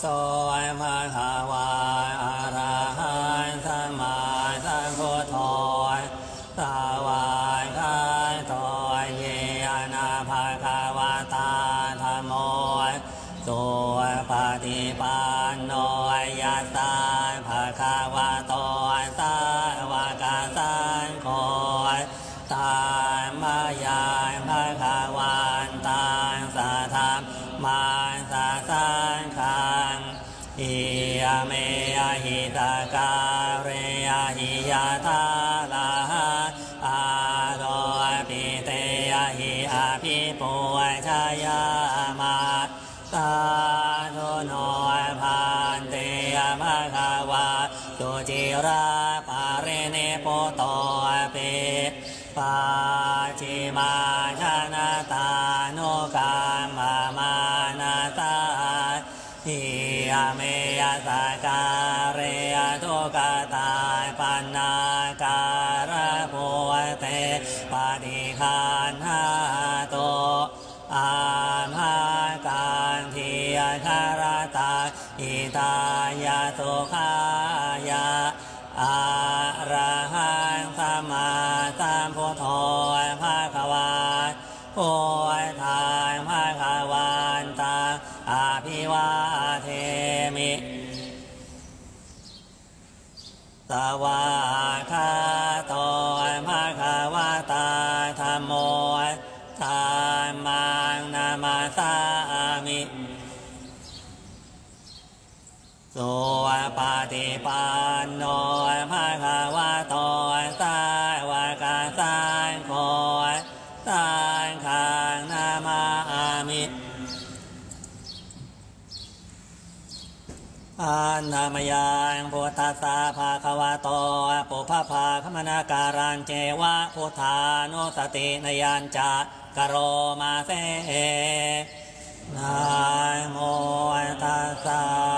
โสยภะคะวา หิยาตา ปฏิคันหาโตอาภาการทิยคารตาอิตายาสุขายาอะระหังสัมมาสัมพุทโธภะควาโพทางภะควันตังอภิวาเทมิสวากขา มาสามิสุปฏิปันโนภะคะวะโตส อันามยังพุทธัสสะภาควาโตปุพพภาคมนาการังเจวะพุทธานุสตินยันจะกะโรมาเสนะโมตัสสะภา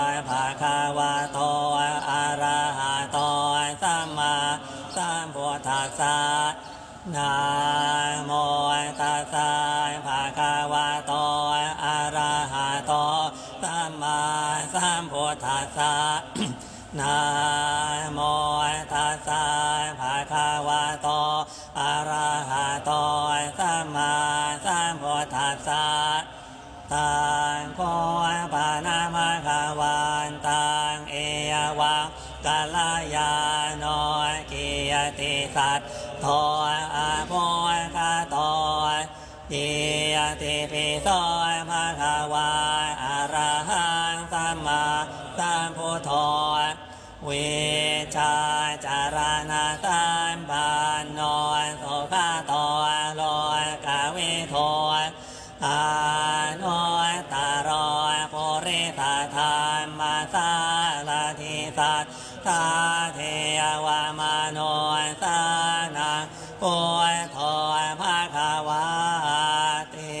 นะโมตัสสะภะคะวะโตอะระหะโตสัมมาสัมพุทธัสสะตังโคปานามาคาวันตังเอยวังกาลยาโนกิยติสัตโทอาโพคาโตกิยติปิโสภะคะวาอะระหังสัมมาสัมพุทโธ วชาจารณะสัมปันโนสุขโตโลกาวิโทอาโนตารอโพริสธรรมาสารทิสัตตาเทวามโนนสานังปุยโทภาคาวาติ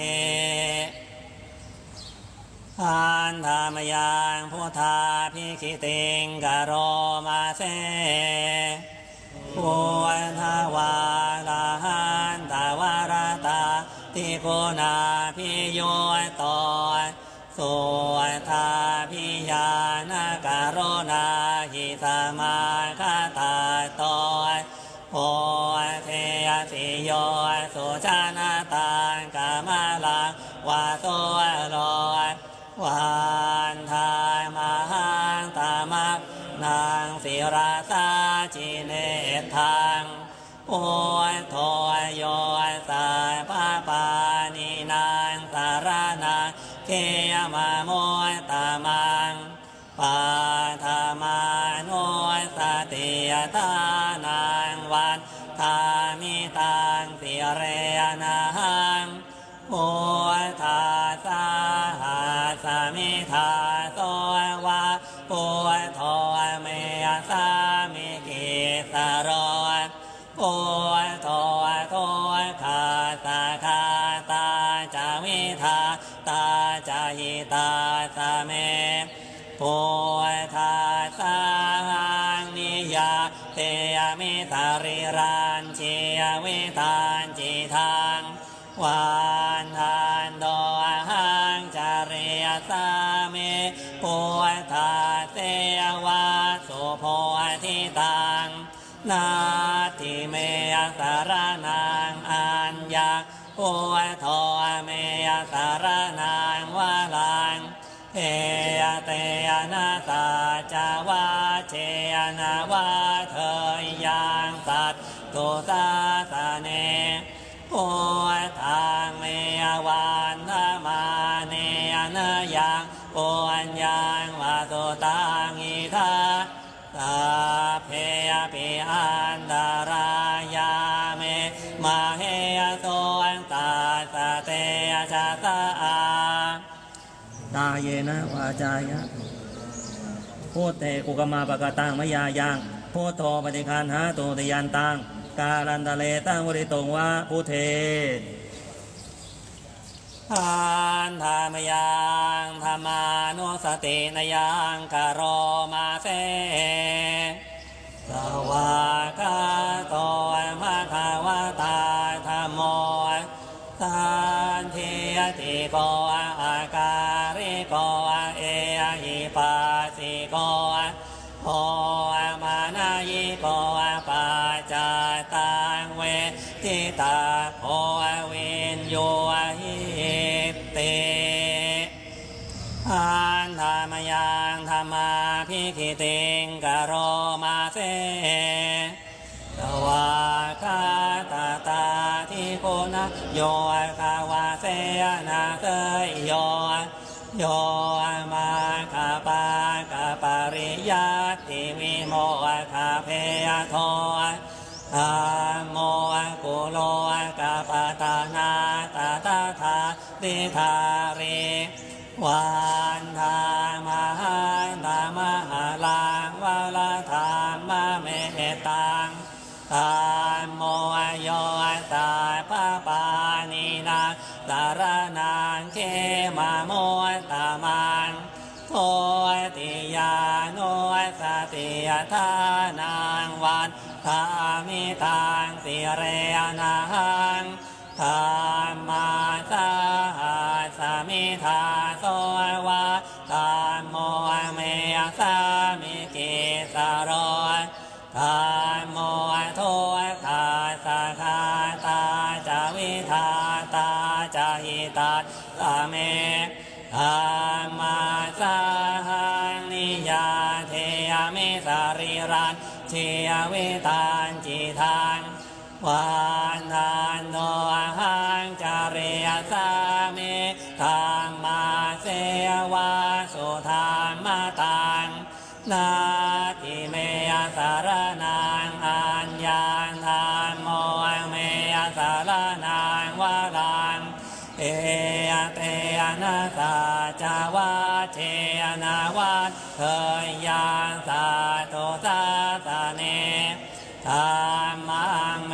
อันธามยังพุทธา พิติงกะโรมาเซพุทวาลาหันตาวารตาติโกนาพิโยตอยสุทาพิยานกะโรนาหิสมาคาตาตอยโอเทยสิโยสุชานาตังกามาลังวาโตลอยวันทา ราสาจิเนทังโอยถอยโยยสายพระปานีนางสารนาเกยมามวยตามังปาธามาโนยสติยตานางวันทามิตังสิเรนาหังโอทาสาหาสามิทาโตวะโอทอ รันเชียวิทานจิทางวานทานโดหังจาริยสามิปุทาเสวะสโพธิตังนาทิเมยสารนังอัญญาโอทเมยสารนังวาลังเอยเตยนาตาจาวาเชยนาวาเทย ตตุตาสเนโอทางเมวานธมาเนยนยังโอัญญังวาโตตังอิทาตาเพยปิอันดารายาเมมาเฮโสอันตาสเตยชะตาอาตาเยนะวาจายะโพเตกุกมาปะกะตังมะยายังโพโทปฏิคันหาตุติยันตัง กาลันตะเลตังวริตงวะพุเททานธรรมยังธรรมานุสตินยังกโรมาเซสวากาโตมะขาวตาธรรมโมสันทิยติโก โยคาวาเซนาเตยโยโยมาคาปากาปริยาติวิโมคาเพยโทอาโมกุโลกาปตานาตาตาทาติทาริวา ตารนังเขมาโมตามังโทติยาโนสติยทานังวันทามิตังสิเรนังธรรมาสาสมิทาโสวา เวิตานจิทังวันทานโนหังจาริยสามิธรรมาเสวาสุธรรมตังนาทิเมยสารนังอัญญาธรรมโมเมยสารนังวาลังเอเตนาสาจาวาเชนาวัดเคยานสา ธรรมังเม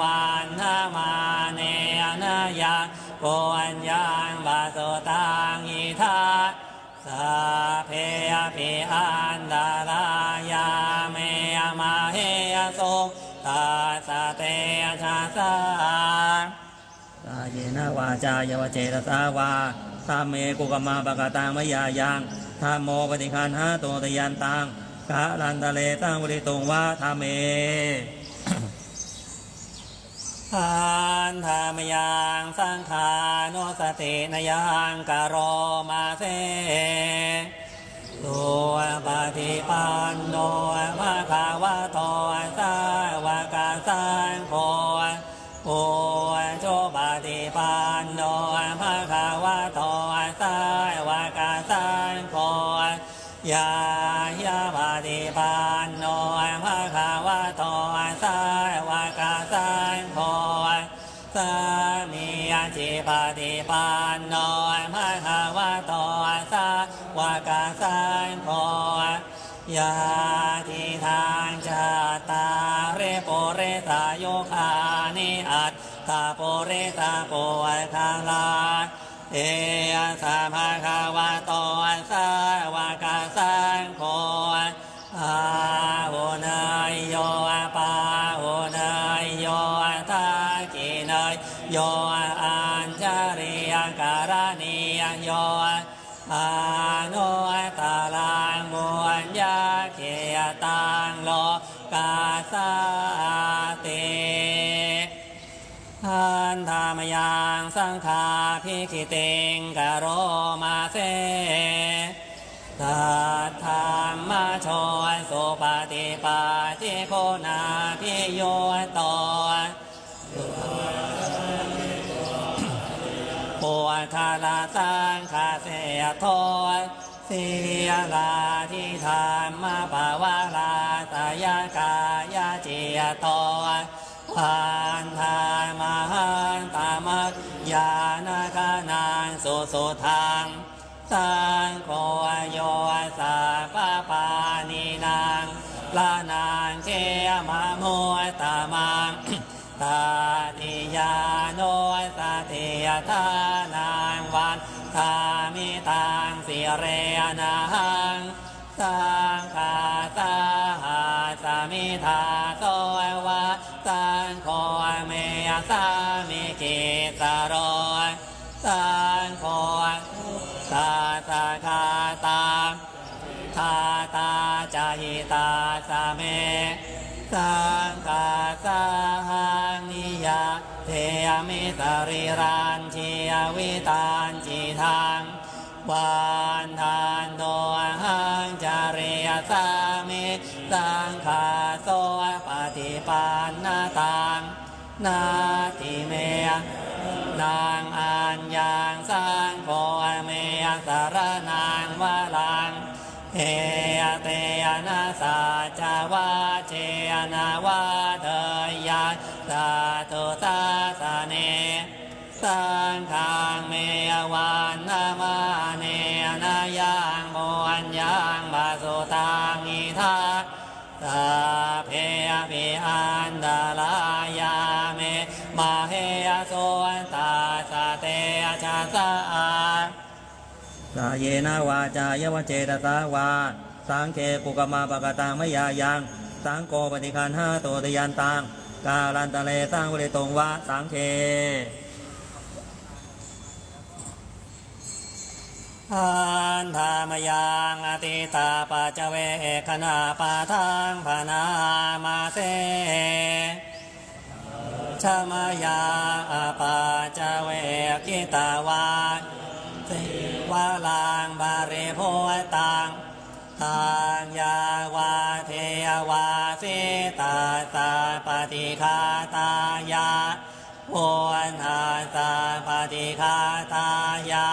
วันนามาเนนยังโกอัญญังบาโสตังอิทาสาเพยปิอันดารายาเมมาเฮยสงตาสะเตชะสาตาเยนะวาจายวเจตสาวาตามเมกุกมาปะกตังมยายังธรรมโมปฏิคันหาตุติยันตัง กาลันตะเลตังบริตรงวะธรรมเมทานธรรมยังสังขานุสตินยังกโรมาเซตัวปฏิปันโนมา ยาทิทานชาตาเรโปเรตาโยคานิอัตตาโปเรตาโปอัคาลาเอสาภาคะวะโตสาวกาสา งสังฆาพิกิเตงกโรมาเซตัทธรรมโชยสุปฏิปันติโคนาพิโยตปวดคาลาสังคาเสียโทยเสียลาที่ธรรมปาวาลาตายากายาจิยโต ปานทานมหันตามักยานาคานังสุสุทางสังโฆโยสัพปานีนางลานางเกยมะโมตามังตาติยาโนสติยทานางวันทามิตังสิเรนังสังฆาสหาสมิทาโต สังโฆเมสามิกิสโรยสังโฆตาสาคาตาทาตาจาหิตาสะเมสังกาสาหังนิยาเทยมิสริรันชียวิตานจิทังวานทานโดหังจาริยสามิสังคาโส ปฏิปันนาตังนาทิเมยนางอัญญางสังโฆเมยสารนางวาลังเฮเตยนาสาจาวาเจนาวาเทยาสาธุสาสเนสังฆังเมยวานนามาเนนายังโมอัญญังบาสุตังอิทาสา สาเยนาวาจายวเจตสาวา สังเคปุกมาปะกตังมยายังสังโกปฏิคันห้าโตตยันตังกาลันตะเลสร้างวริตงวะสังเคอันธามยังอติตาปัจจเวคณาปาทังพนามาเสชมายาอาปาจจเวกิตาวา วาลังบาริโพตังตังยาวาเทวาสิตาสาปฏิคาตายาโวนอาสาปฏิคาตายา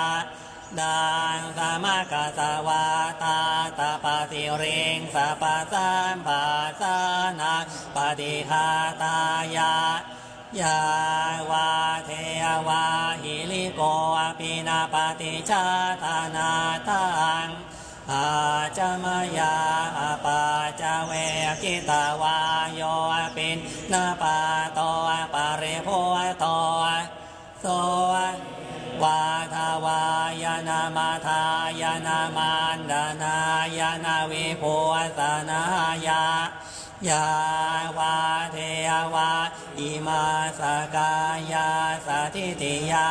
ดังสามกสวาตาตาปาสิริงสัพพสัมปาสานาปฏิคาตายา ยาวาเทวาหิลิโกอปินาปฏิชาธานาตังอาจมายาปาจเวกิตาวาโยปินนาปาโตป นามันดานายนาวิภูสนายายาวาเทวาอิมาสกายาสถิติยา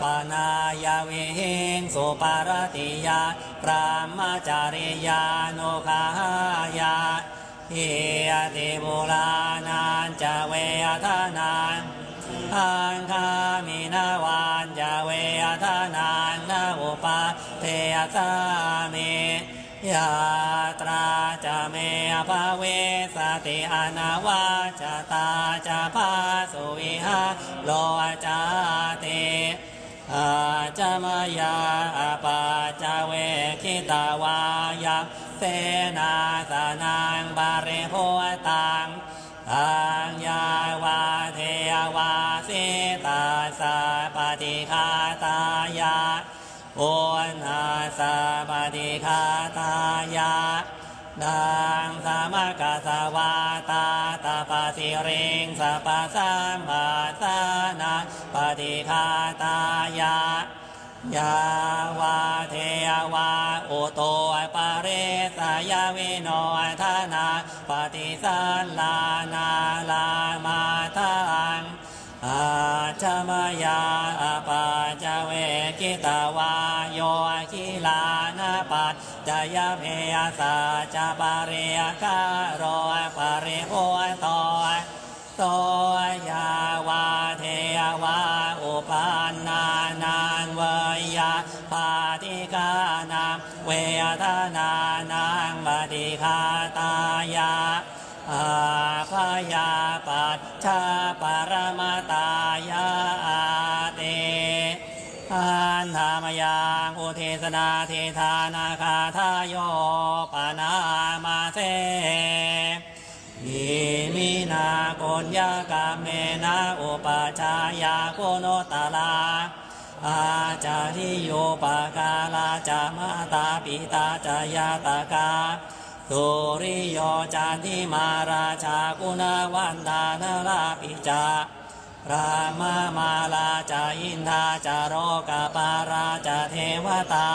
ปานายาวิหิงสุปารติยาพระมจาริยานุขายาหิยติบุรานันจะเวทนานอังคามินาวันจาเวทนานนาอุปา สามิยาตราจะเมภาเวสติอนาวาจตาจะพาสุวิหาโลจาติอาจามายาปาจเวคิตาวายาเสนาสนางบาริโพตังตัง อาปฏิคาตายาดังสามกสวาตาตาปสิริงสัพพสัมปาสานาปฏิคาตายายาวาเทวาอุโตปะเรสายาวิโนทนาปฏิสันลานาลามาทังอาจมายาปา จเวกิตาวาโยคิลานาปัจจยเพยสัจปาริยกาโรปาริโหตอยโตยาวาเทวาอุปานนานังเวยาปาติกานังเวทนานังปฏิคาตายาอาพยาปัจชาปร อุเทศนาเทธานาคาทายโยปนามาเสอิมินาโกญญากาเมนะอุปชายาโกโนตาลา อาจาริโยปกาลาจามาตาปิตาจายาตากาสุริโยจันทิมาราชากุณวันดานราปิจา รามามาลาจาอินทาจารโรกาปาราจาเทวตา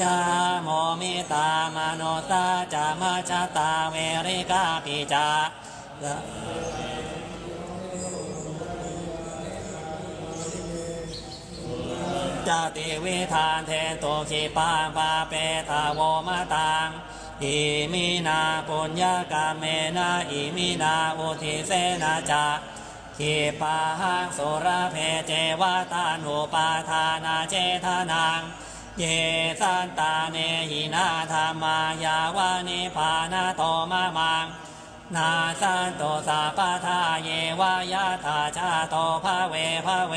ยาโมมิตามโนตาจามาชาตาเวริกาปิจาจติวิธานเทนโตขีปาปาเปทาวมะตังอิมินาปุญญากาเมนะอิมินาอุทิเสนาจะ ขีปาหังสุรเพเจวตานุปาทานาเจทนังเยสันตาเนหินาธรรมายาวานิพานาโตมะมัง นาสันโตสาปทาเยวายาตาชาโตภาเวภาเว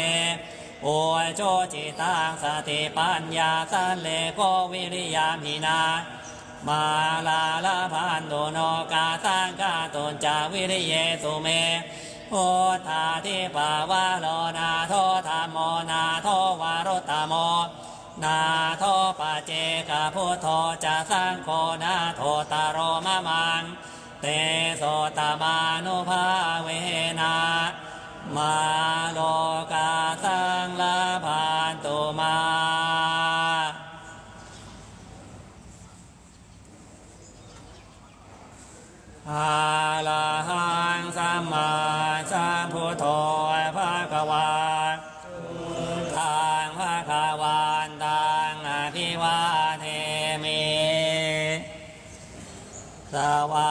โอโจจิตังสติปัญญาสันเลโกวิริยามินา มาลาลาพันโดโนกาสังกาตุนจาวิริเยสุเม โอทาทิปาวาโลนาโทธรรมโมนาโทวารุตตโม นาโทปาเจกะพุทโธจะสร้างโคนาโทตารมะมัง เตโสตมานุภาเวนา มาโลกาสังลา สวา